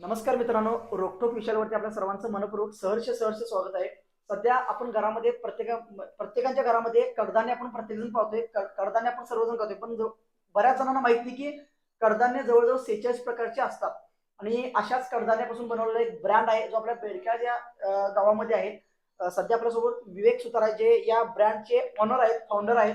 नमस्कार मित्रांनो रोकटोक विषयावरती आपल्या सर्वांचं मनपूर्वक सहर्ष सहर्ष स्वागत आहे. सध्या आपण घरामध्ये प्रत्येका प्रत्येकाच्या घरामध्ये कडधान्य आपण प्रत्येकजण पाहतोय. क- कडधान्य आपण सर्वजण करतोय पण बऱ्याच जणांना माहीत नाही की कडधान्य जवळजवळ सेहेचाळीस प्रकारचे असतात. आणि अशाच कडधान्यापासून बनवलेला एक ब्रँड आहे जो आपल्या बेडक्या या गावामध्ये आहे. सध्या आपल्यासोबत विवेक सुतारा जे या ब्रँडचे ऑनर आहेत फाउंडर आहेत.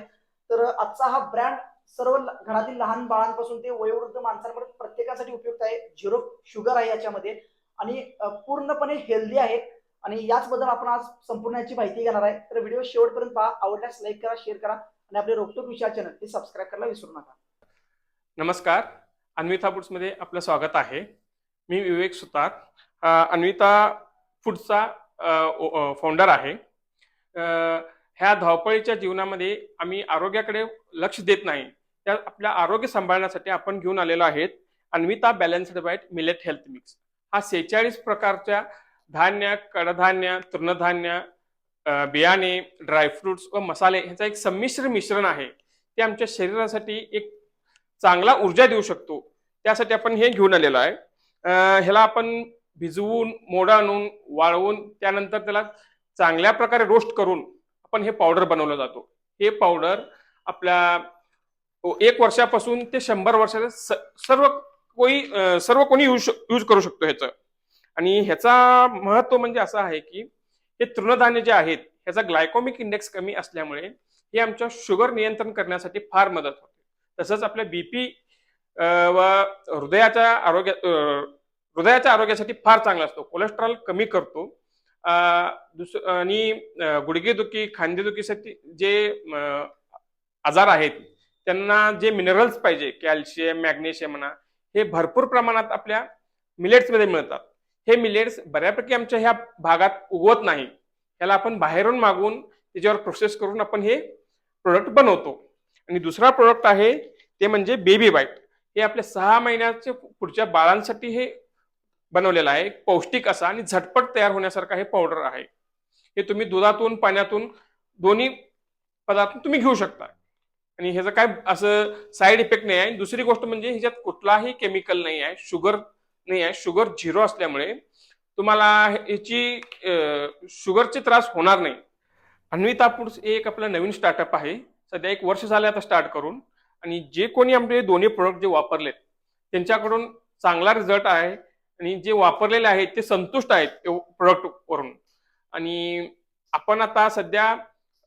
तर आजचा हा ब्रँड सर्व घरातील लहान बाळांपासून ते वयोवृद्ध माणसांपर्यंत प्रत्येकासाठी उपयुक्त आहे. झिरो शुगर आहे याच्यामध्ये. आणि पूर्णपणे हेल्दी आहे. आणि याचबद्दल आपण आज संपूर्ण याची माहिती घेणार आहे. तर व्हिडिओ शेवटपर्यंत पहा. आवडल्यास लाईक करा शेअर करा आणि आपले रोकटोक विचार चॅनल ते सबस्क्राईब करायला विसरू नका. नमस्कार. अन्विता फूड्समध्ये आपलं स्वागत आहे. मी विवेक सुतार. अन्विता फूड्सचा फाउंडर आहे. ह्या धावपळीच्या जीवनामध्ये आम्ही आरोग्याकडे लक्ष देत नाही. त्या आपल्या आरोग्य सांभाळण्यासाठी आपण घेऊन आलेलो आहेत. Anvita balanced white millet health mix हा सेहेचाळीस प्रकारच्या धान्य कडधान्य तृणधान्य बियाणे ड्रायफ्रुट्स व मसाले ह्याचा एक संमिश्र मिश्रण आहे. ते आमच्या शरीरासाठी एक चांगला ऊर्जा देऊ शकतो. त्यासाठी आपण हे घेऊन आलेलो आहे. ह्याला आपण भिजवून मोडा आणून वाळवून त्यानंतर त्याला चांगल्या प्रकारे रोस्ट करून आपण हे पावडर बनवलं जातो. हे पावडर आपल्या हो, एक वर्षापासून ते शंभर वर्षाचे स- सर्व कोणी सर्व कोणी यूज यूज करू शकतो ह्याचं. आणि ह्याचा महत्त्व म्हणजे असं आहे की हे तृणधान्य जे आहेत ह्याचा ग्लायकोमिक इंडेक्स कमी असल्यामुळे हे आमच्या शुगर नियंत्रण करण्यासाठी फार मदत होते. तसंच आपल्या बीपी व हृदयाच्या आरोग्या हृदयाच्या आरोग्यासाठी फार चांगला असतो. कोलेस्ट्रॉल कमी करतो. दुसरं दुस आणि गुडघेदुखी खांदेदुखीसाठी जे आजार आहेत त्यांना जे मिनरल्स पाहिजे कॅल्शियम मॅग्नेशियम म्हणा हे भरपूर प्रमाणात आपल्या मिलेट्समध्ये मिळतात. हे मिलेट्स बऱ्यापैकी आमच्या ह्या भागात उगवत नाही. त्याला आपण बाहेरून मागून त्याच्यावर प्रोसेस करून आपण हे प्रोडक्ट बनवतो. आणि दुसरा प्रोडक्ट आहे ते म्हणजे बेबी बाईट हे आपल्या सहा महिन्याचे पुढच्या बाळांसाठी हे बनवलेलं आहे. पौष्टिक असा आणि झटपट तयार होण्यासारखा हे पावडर आहे. हे तुम्ही दुधातून पाण्यातून दोन्ही पदार्थ तुम्ही घेऊ शकता. आणि ह्याचं काय असं साईड इफेक्ट नाही आहे. दुसरी गोष्ट म्हणजे ह्याच्यात कुठलाही केमिकल नाही आहे शुगर नाही आहे. शुगर झिरो असल्यामुळे तुम्हाला ह्याची शुगरचे त्रास होणार नाही. अन्विता फूड्स हे एक आपलं नवीन स्टार्टअप आहे. सध्या एक वर्ष झालं आता स्टार्ट करून. आणि जे कोणी आमचे दोन्ही प्रोडक्ट जे वापरलेत त्यांच्याकडून चांगला रिझल्ट आहे. आणि जे वापरलेले आहेत ते संतुष्ट आहेत प्रोडक्ट वरून. आणि आपण आता सध्या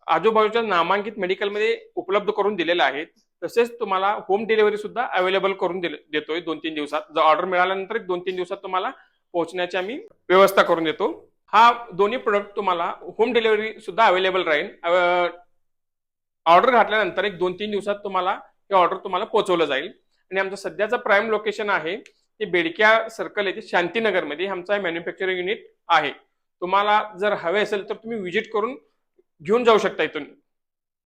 आजूबाजूच्या नामांकित मेडिकलमध्ये उपलब्ध करून दिलेले आहेत तसेच तुम्हाला होम डिलिव्हरी सुद्धा अवेलेबल करून देतोय दोन तीन दिवसात. जर ऑर्डर मिळाल्यानंतर एक दोन तीन दिवसात तुम्हाला पोहोचण्याची आम्ही व्यवस्था करून देतो. हा दोन्ही प्रोडक्ट तुम्हाला होम डिलिव्हरी सुद्धा अवेलेबल राहील. ऑर्डर घातल्यानंतर एक दोन तीन दिवसात तुम्हाला हे ऑर्डर तुम्हाला पोहोचवलं जाईल. आणि आमचं सध्याचं प्राईम लोकेशन आहे ते बेडक्या सर्कल येथे शांतीनगरमध्ये आमचा मॅन्युफॅक्चरिंग युनिट आहे. तुम्हाला जर हवे असेल तर तुम्ही व्हिजिट करून घेऊन जाऊ शकता इथून.